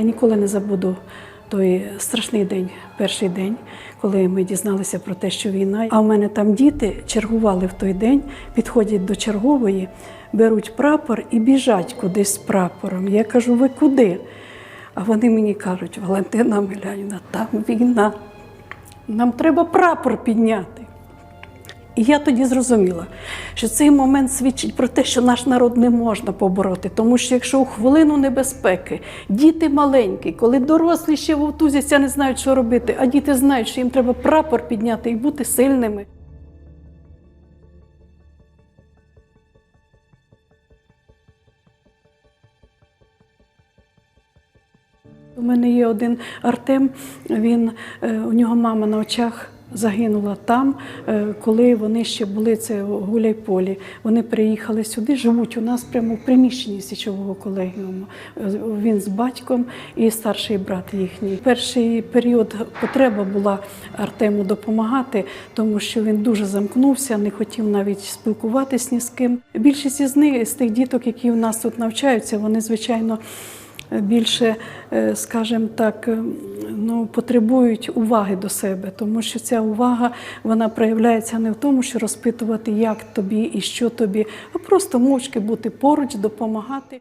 Я ніколи не забуду той страшний день, перший день, коли ми дізналися про те, що війна. А в мене там діти чергували в той день, підходять до чергової, беруть прапор і біжать кудись з прапором. Я кажу, ви куди? А вони мені кажуть, Валентина Милянівна, там війна. Нам треба прапор підняти. І я тоді зрозуміла, що цей момент свідчить про те, що наш народ не можна побороти. Тому що якщо у хвилину небезпеки діти маленькі, коли дорослі ще вовтузяться, не знають, що робити, а діти знають, що їм треба прапор підняти і бути сильними. У мене є один Артем, він, е, у нього мама на очах загинула там, е, коли вони ще були це Гуляйполі. Вони приїхали сюди, живуть у нас прямо в приміщенні січового колегіуму. Е, Він з батьком і старший брат їхній. Перший період потреба була Артему допомагати, тому що він дуже замкнувся, не хотів навіть спілкуватись ні з ким. Більшість із них, з тих діток, які у нас тут навчаються, вони звичайно більше, е, скажімо так, ну, потребують уваги до себе, тому що ця увага вона проявляється не в тому, що розпитувати, як тобі і що тобі, а просто мовчки бути поруч, допомагати.